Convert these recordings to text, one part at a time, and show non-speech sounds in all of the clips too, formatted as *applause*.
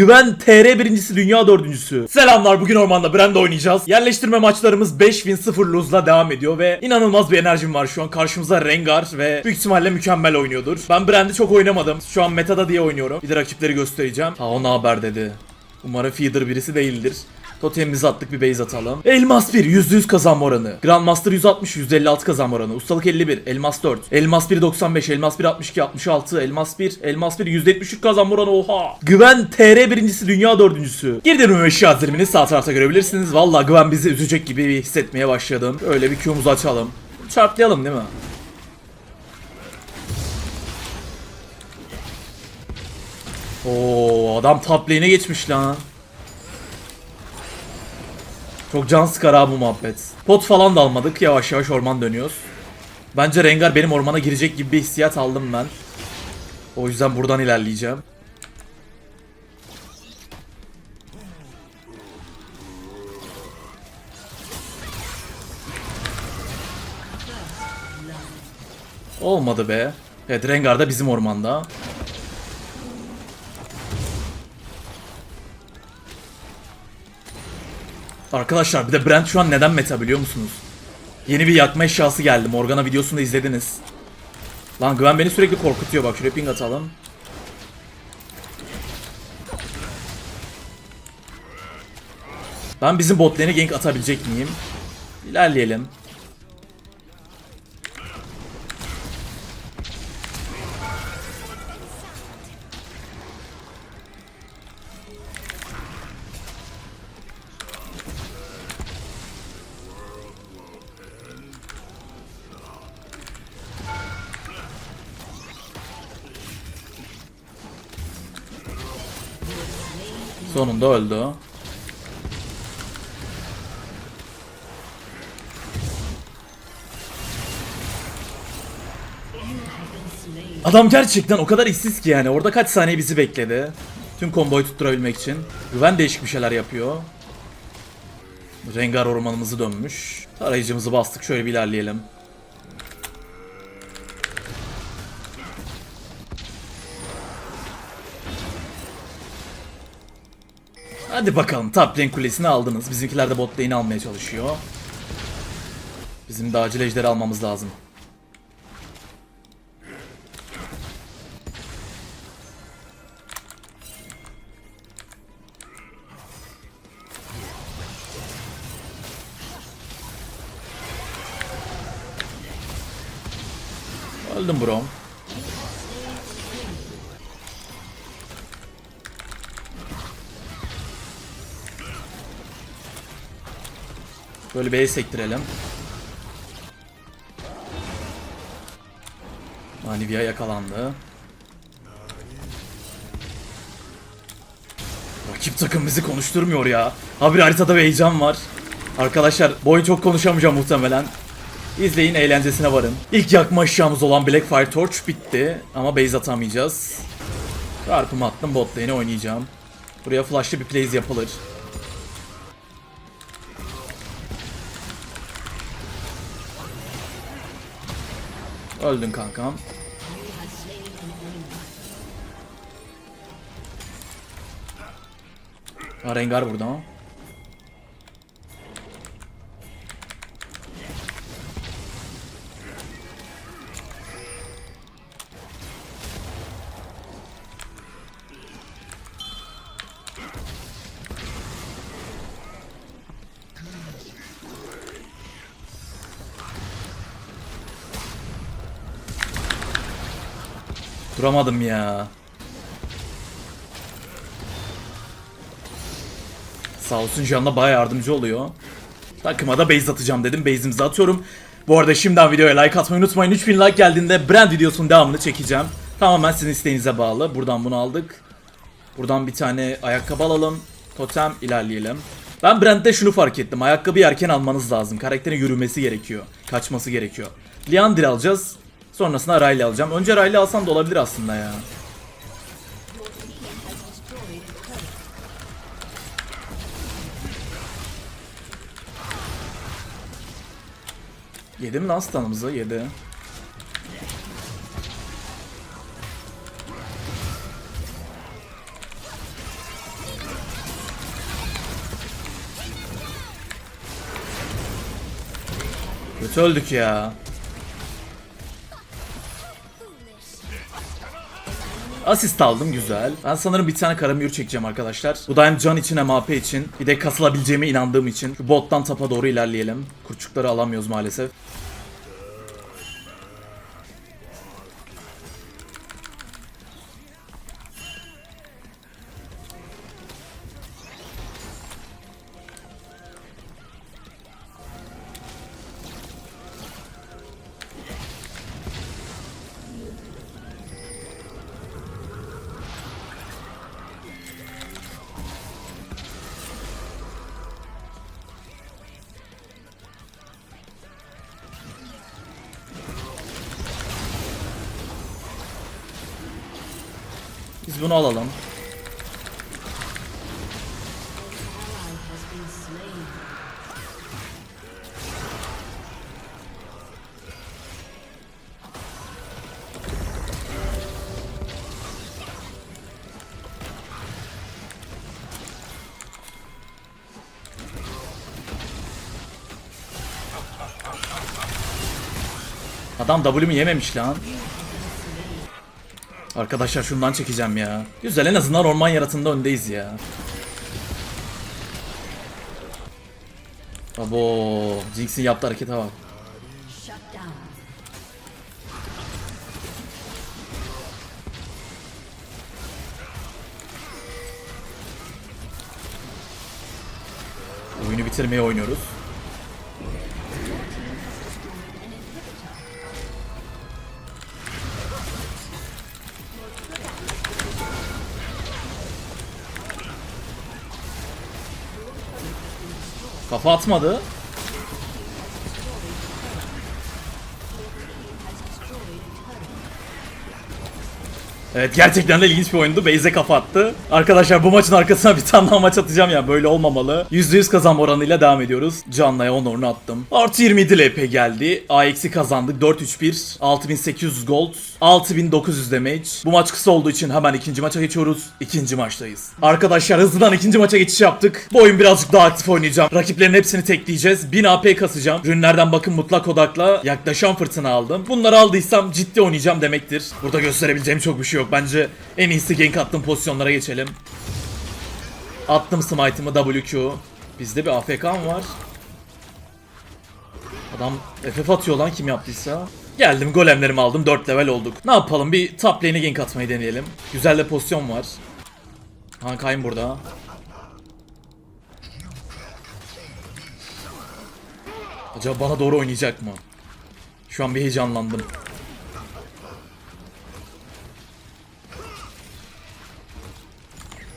Güven TR birincisi dünya dördüncüsü. Selamlar bugün ormanda Brand oynayacağız. Yerleştirme maçlarımız 5 win 0 lose'la devam ediyor ve inanılmaz bir enerjim var şu an. Karşımıza Rengar ve büyük ihtimalle mükemmel oynuyordur. Ben Brand'i çok oynamadım. Şu an metada diye oynuyorum. Bir de rakipleri göstereceğim. Ha o ne haber dedi. Umarım feeder birisi değildir. Totemimizi attık bir base atalım. Elmas 1 %100 kazanma oranı. Grandmaster 160 %56 kazanma oranı. Ustalık 51. Elmas 4. Elmas 1 95. Elmas 1 62 66. Elmas 1. Elmas 1 %73 kazanma oranı oha. Güven TR birincisi dünya dördüncüsü. Girdim eşya azrimini sağ tarafta görebilirsiniz. Valla Güven bizi üzecek gibi hissetmeye başladım. Öyle bir Q'muzu açalım. Çarplayalım değil mi? Oo adam top lane'e geçmiş lan. Çok can sıkar abi bu muhabbet. Pot falan da almadık. Yavaş yavaş orman dönüyoruz. Bence Rengar benim ormana girecek gibi bir hissiyat aldım ben. O yüzden buradan ilerleyeceğim. Olmadı be. Evet Rengar da bizim ormanda. Arkadaşlar bir de Brent şu an neden meta biliyor musunuz? Yeni bir yakma eşyası geldi. Morgana videosunu izlediniz. Lan Gwen beni sürekli korkutuyor bak şuraya ping atalım. Ben bizim bot lane'e gank atabilecek miyim? İlerleyelim. Sonunda öldü. Adam gerçekten o kadar işsiz ki yani. Orada kaç saniye bizi bekledi. Tüm komboyu tutturabilmek için. Güven değişik bir şeyler yapıyor. Rengar ormanımızı dönmüş. Tarayıcımızı bastık. Şöyle bir ilerleyelim. Hadi bakalım top kulesini aldınız. Bizimkiler de bot lane'i almaya çalışıyor. Bizim de acil ejderi almamız lazım. Öldüm bro. Böyle B'ye sektirelim. Manivia yakalandı. Rakip takım bizi konuşturmuyor ya. Abi haritada bir heyecan var. Arkadaşlar bu oyun çok konuşamayacağım muhtemelen. İzleyin eğlencesine varın. İlk yakma eşyamız olan Blackfire Torch bitti. Ama base atamayacağız. Çarpımı attım bot lane'e oynayacağım. Buraya flashlı bir plays yapılır. Öldün kankam. Ha, Rengar burada mı? Duramadım ya. Sağ olsun Can da bayağı yardımcı oluyor. Takıma da base atacağım dedim. Base'imizi atıyorum. Bu arada şimdiden videoya like atmayı unutmayın. 3000 like geldiğinde brand videosunun devamını çekeceğim. Tamamen sizin isteğinize bağlı. Buradan bunu aldık. Buradan bir tane ayakkabı alalım. Totem ilerleyelim. Ben Brand'de şunu fark ettim. Ayakkabı erken almanız lazım. Karakterin yürümesi gerekiyor. Kaçması gerekiyor. Liandir alacağız. Sonrasında Riley alacağım. Önce Riley alsam da olabilir aslında ya. Yedi mi lan stun'ımızı? Yedi. Kötü öldük ya. Asist aldım güzel. Ben sanırım bir tane karamür çekeceğim arkadaşlar. Bu da hem can için hem AP için. Bir de kasılabileceğime inandığım için. Şu bottan tapa doğru ilerleyelim. Kurçukları alamıyoruz maalesef. Biz bunu alalım. Adam W'mu yememiş lan. Arkadaşlar şundan çekeceğim ya. Güzel en azından orman yaratığında öndeyiz ya. Abo, Jinx'in yaptığı harekete bak. Oyunu bitirmeye oynuyoruz. Kafa Evet gerçekten de ilginç bir oyundu. Beyze kafa attı. Arkadaşlar bu maçın arkasına bir tane daha maç atacağım ya. Böyle olmamalı. %100 kazanma oranıyla devam ediyoruz. Canla'ya honorunu attım. Artı 27 LP geldi. AX'i kazandık. 4-3-1. 6800 gold. 6900 damage. Bu maç kısa olduğu için hemen ikinci maça geçiyoruz. İkinci maçtayız. Arkadaşlar hızlıdan ikinci maça geçiş yaptık. Bu oyun birazcık daha aktif oynayacağım. Rakiplerin hepsini tekleyeceğiz. 1000 AP kasacağım. Ürünlerden bakın mutlak odakla yaklaşan fırtına aldım. Bunları aldıysam ciddi oynayacağım demektir. Burada gösterebileceğim çok bir şey yok. Bence en iyisi gank attığım pozisyonlara geçelim. Attım smite'ımı WQ. Bizde bir AFK mı var? Adam FF atıyor lan kim yaptıysa. Geldim golemlerimi aldım 4 level olduk. Ne yapalım bir top lane'e gank atmayı deneyelim. Güzel de pozisyon var. Hankayım burada. Acaba bana doğru oynayacak mı? Şu an bir heyecanlandım.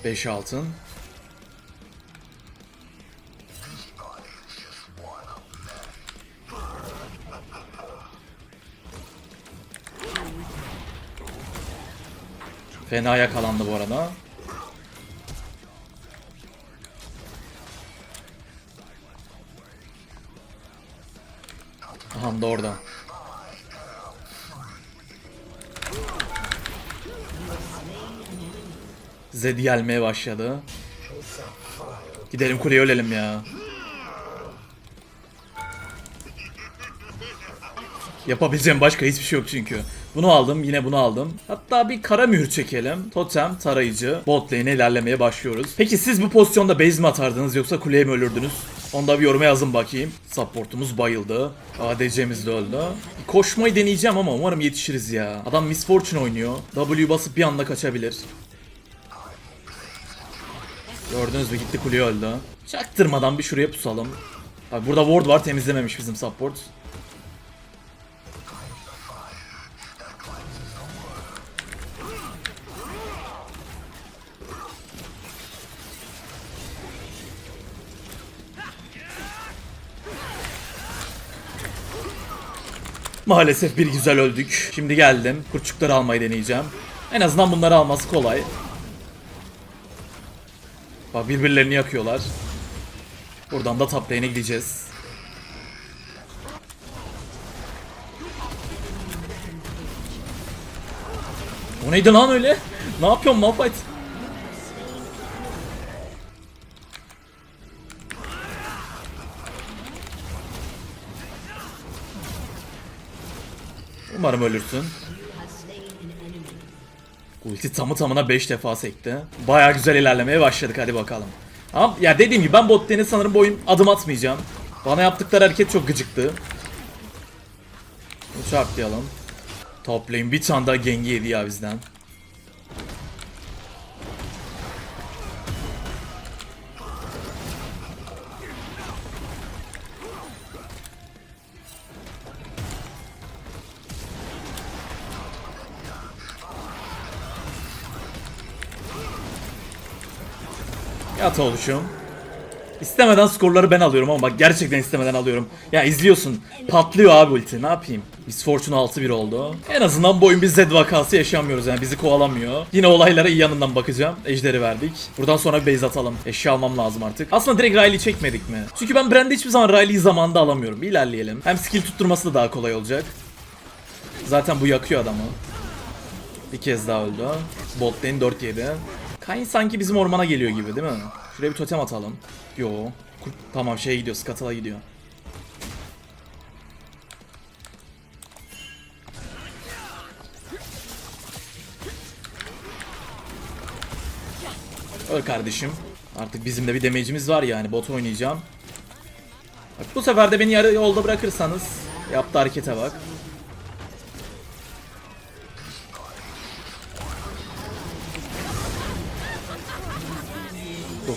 Beş altın. Fena yakalandı bu arada. Aha da orada. Zed gelmeye başladı. Gidelim kuleye ölelim ya. Yapabileceğim başka hiçbir şey yok çünkü. Bunu aldım, yine bunu aldım. Hatta bir kara mühür çekelim. Totem, tarayıcı, bot ilerlemeye başlıyoruz. Peki siz bu pozisyonda base mi atardınız yoksa kuleye mi ölürdünüz? Onu da bir yoruma yazın bakayım. Supportumuz bayıldı. ADC'miz de öldü. Koşmayı deneyeceğim ama umarım yetişiriz ya. Adam Miss Fortune oynuyor. W basıp bir anda kaçabilir. Gördünüz mü gitti kuleye öldü. Çaktırmadan bir şuraya pusalım. Abi burada ward var temizlememiş bizim support. Maalesef bir güzel öldük. Şimdi geldim. Kurçukları almayı deneyeceğim. En azından bunları alması kolay. Bak birbirlerini yakıyorlar. Buradan da top lane'e gideceğiz. O neydi lan öyle? Ne yapıyorsun Malphite? Umarım ölürsün. Ulti tamı tamına 5 defa sekti. Baya güzel ilerlemeye başladık hadi bakalım. Ama ya dediğim gibi ben bot lane'e sanırım bu adım atmayacağım. Bana yaptıkları hareket çok gıcıktı. Çarplayalım. Top lane bir tane daha gengi yedi ya bizden. Yat oluşum. İstemeden skorları ben alıyorum ama bak gerçekten istemeden alıyorum. Ya izliyorsun. Patlıyor abi ulti. Ne yapayım? Biz Fortune 6-1 oldu. En azından bu oyun bir Zed vakası yaşamıyoruz yani bizi kovalamıyor. Yine olaylara iyi yanından bakacağım. Ejderi verdik. Buradan sonra bir base atalım. Eşya almam lazım artık. Aslında direkt Riley'i çekmedik mi? Çünkü ben Brand'de hiçbir zaman Riley'i zamanında alamıyorum. İlerleyelim. Hem skill tutturması da daha kolay olacak. Zaten bu yakıyor adamı. Bir kez daha öldü. Bot lane 4-7. Kayn sanki bizim ormana geliyor gibi değil mi? Şuraya bir totem atalım. Yo. Kurt- Tamam şeye gidiyor. Scuttle'a gidiyor. Öl kardeşim. Artık bizim de bir damage'imiz var yani. Bot oynayacağım. Bak, bu sefer de beni yarı yolda bırakırsanız yaptığı harekete bak.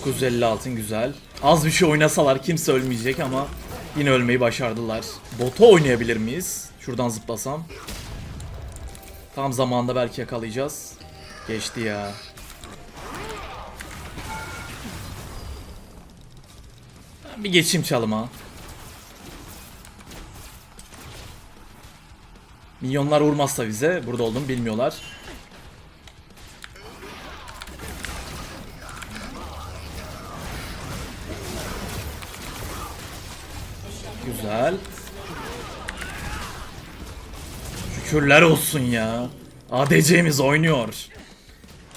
...950 altın güzel. Az bir şey oynasalar kimse ölmeyecek ama... ...yine ölmeyi başardılar. Bota oynayabilir miyiz? Şuradan zıplasam. Tam zamanında belki yakalayacağız. Geçti ya. Bir geçeyim çalıma. Minyonlar vurmazsa bize burada olduğumu bilmiyorlar. Güzel. Şükürler olsun ya. ADC'miz oynuyor.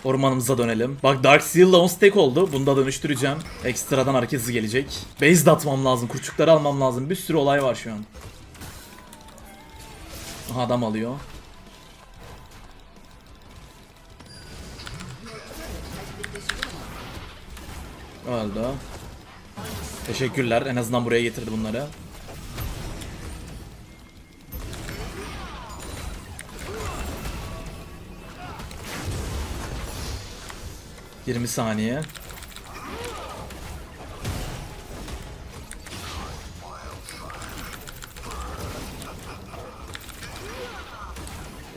Ormanımıza dönelim. Bak Dark Seal'la 10 stack oldu. Bunu da dönüştüreceğim. Ekstradan hareket gelecek. Base de atmam lazım. Kurçukları almam lazım. Bir sürü olay var şu an. Adam alıyor. Öldü. Teşekkürler. En azından buraya getirdi bunları. Yirmi saniye.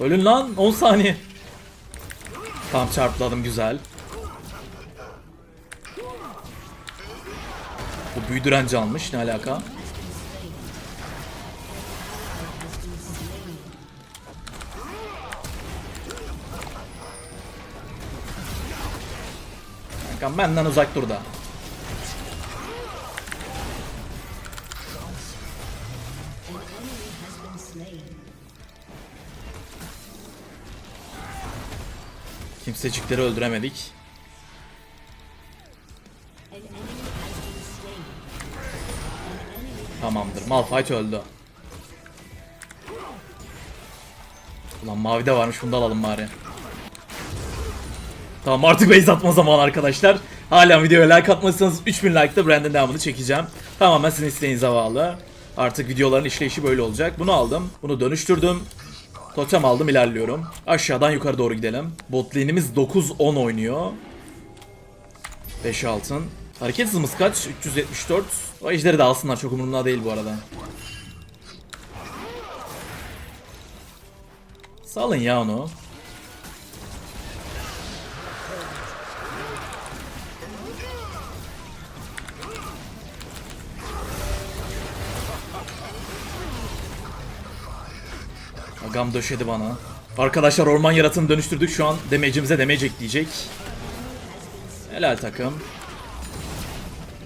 Ölün lan 10 saniye. Tam çarpladım güzel. Bu büyü direnci almış ne alaka? Kankam benden uzak dur da. Kimsecikleri öldüremedik. Tamamdır. Malphite öldü. Ulan mavi de varmış. Bunu da alalım bari. Tamam artık base atma zamanı arkadaşlar. Hala videoya like atmazsanız 3000 like'da Brandon devamını çekeceğim. Tamamen sizin isteğinize bağlı. Artık videoların işleyişi böyle olacak. Bunu aldım. Bunu dönüştürdüm. Totem aldım ilerliyorum. Aşağıdan yukarı doğru gidelim. Bot lane'imiz 9-10 oynuyor. 5 altın. Hareket hızımız kaç? 374. O ejderi de alsınlar çok umurumda değil bu arada. Salın ya onu. Agam döşedi bana. Arkadaşlar orman yaratığını dönüştürdük şu an damage'imize damage ekleyecek. Helal takım.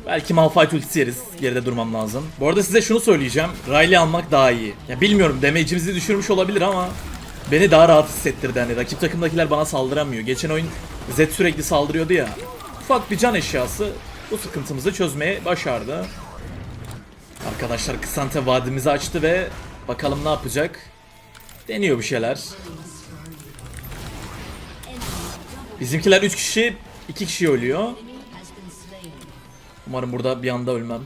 Belki Malphite ultisi yeriz. Geride durmam lazım. Bu arada size şunu söyleyeceğim. Riley almak daha iyi. Ya bilmiyorum damage'imizi düşürmüş olabilir ama beni daha rahat hissettirdi. Hani rakip takımdakiler bana saldıramıyor. Geçen oyun Zed sürekli saldırıyordu ya. Ufak bir can eşyası bu sıkıntımızı çözmeye başardı. Arkadaşlar Kısante vadimizi açtı ve bakalım ne yapacak. Deniyor bir şeyler. Bizimkiler 3 kişi 2 kişi ölüyor. Umarım burada bir anda ölmem.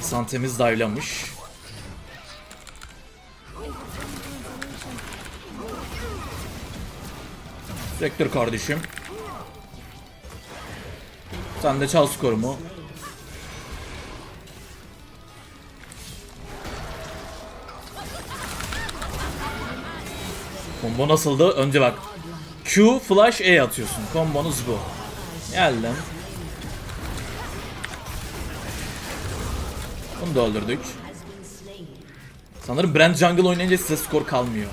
Santemiz dive'lamış. Vektör kardeşim. Sen de çal skorumu. Combo nasıldı? Önce bak. Q, flash, E atıyorsun. Kombonuz bu. Geldim. Bunu da öldürdük. Sanırım Brand Jungle oynayınca size skor kalmıyor.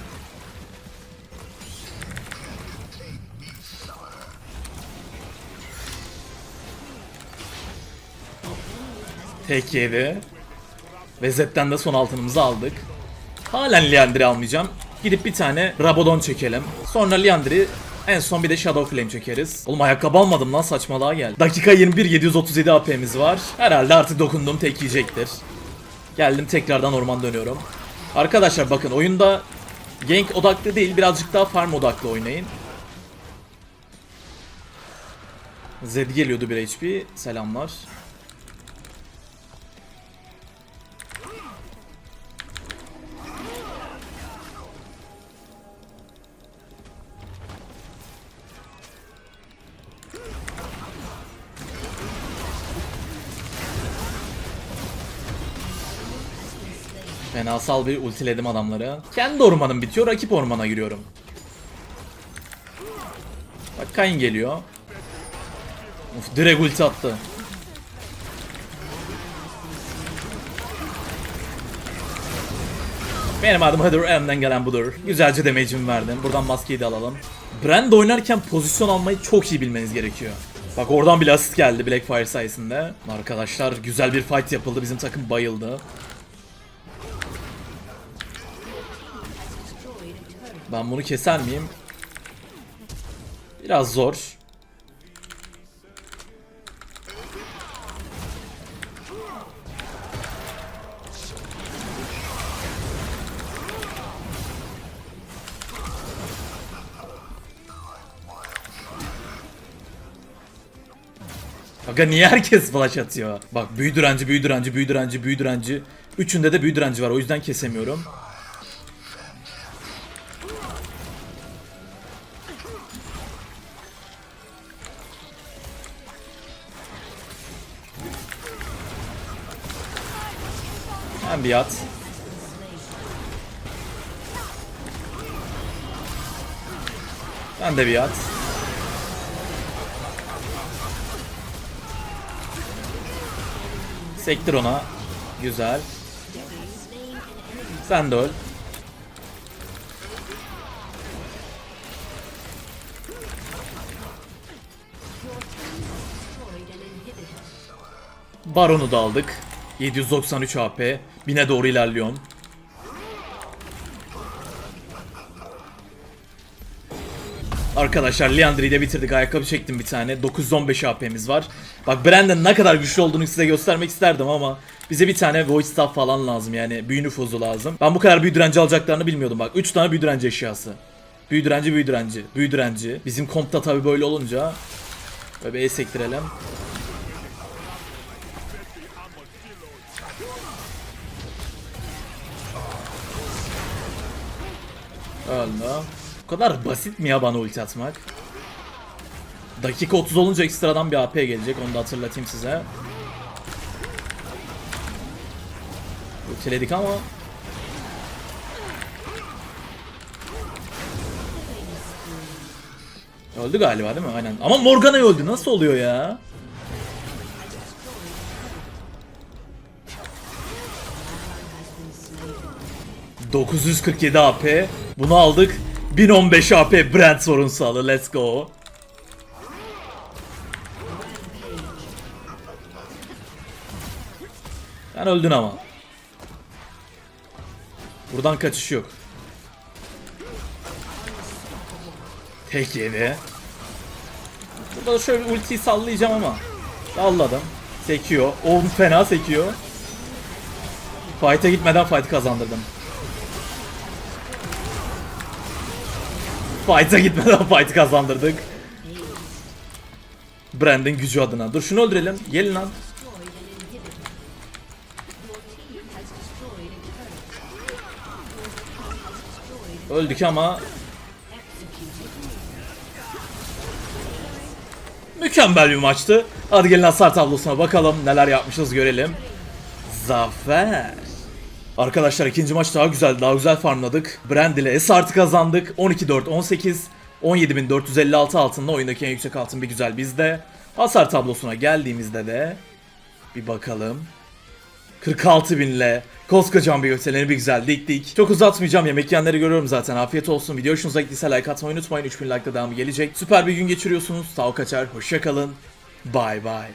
Tek yedi. Ve Zed'den de son altınımızı aldık. Halen Liandry almayacağım. Gidip bir tane Rabadon çekelim. Sonra Liandry en son bir de Shadow Flame çekeriz. Oğlum ayakkabı almadım lan saçmalığa gel. Dakika 21 737 AP'miz var. Herhalde artık dokunduğum tek yiyecektir. Geldim tekrardan orman dönüyorum. Arkadaşlar bakın oyunda gank odaklı değil birazcık daha farm odaklı oynayın. Zed geliyordu bir HP. Selamlar. Fenasal bir ultiledim adamları. Kendi ormanım bitiyor, rakip ormana giriyorum. Bak Kayn geliyor. Uf direkt ulti attı. Benim adım Hıdır, elimden gelen budur. Güzelce damage'imi verdim. Buradan maskeyi de alalım. Brand oynarken pozisyon almayı çok iyi bilmeniz gerekiyor. Bak oradan bile asist geldi Blackfire sayesinde. Arkadaşlar güzel bir fight yapıldı. Bizim takım bayıldı. Ben bunu keser miyim? Biraz zor. Aga niye herkes flash atıyor? Bak büyü direnci, büyü direnci, büyü direnci, büyü direnci. Üçünde de büyü direnci var o yüzden kesemiyorum. Hem bir at. Ben de bir at. Sektir ona. Güzel. Sen de öl. Baron'u da aldık. 793 AP. Bine doğru ilerliyorum. Arkadaşlar Leandri'yi de bitirdik. Ayakkabı çektim bir tane. 915 AP'miz var. Bak Brandon ne kadar güçlü olduğunu size göstermek isterdim ama bize bir tane voice staff falan lazım yani büyü nüfuzu lazım. Ben bu kadar büyü direnci alacaklarını bilmiyordum bak. 3 tane büyü direnci eşyası. Büyü direnci, büyü direnci, büyü direnci. Bizim kompta tabi böyle olunca böyle bir el sektirelim. Öldü. Bu kadar basit mi ya bana ulti atmak? Dakika 30 olunca ekstradan bir AP gelecek onu da hatırlatayım size. Ultiledik ama Öldü galiba değil mi? Aynen. Ama Morgana öldü. Nasıl oluyor ya? ...947 AP. Bunu aldık. 1015 AP Brand sorunsalı. Let's go. Sen öldün ama. Buradan kaçış yok. Tek yedi. Burada da şöyle ultiyi sallayacağım ama. Salladım. Sekiyor. Oğlum fena sekiyor. Fight'e gitmeden fight kazandırdım. Fight'a gitmeden *laughs* fight kazandırdık. Brand'in gücü adına. Dur şunu öldürelim. Gelin lan. Öldük ama Mükemmel bir maçtı. Hadi gelin hasar tablosuna bakalım neler yapmışız görelim. Zafer. Arkadaşlar ikinci maç daha güzel, daha güzel farmladık. Brand ile Esart'ı kazandık. 12-4, 18, 17.456 altında oyundaki en yüksek altın bir güzel bizde. Hasar tablosuna geldiğimizde de bir bakalım. 46 binle koskocaman bir gösterilerini bir güzel diktik. Çok uzatmayacağım yemek yiyenleri görüyorum zaten afiyet olsun. Video hoşunuza gittiyse like atmayı unutmayın 3000 like da devamı gelecek. Süper bir gün geçiriyorsunuz. Sağ kaçar hoşçakalın. Bye bye.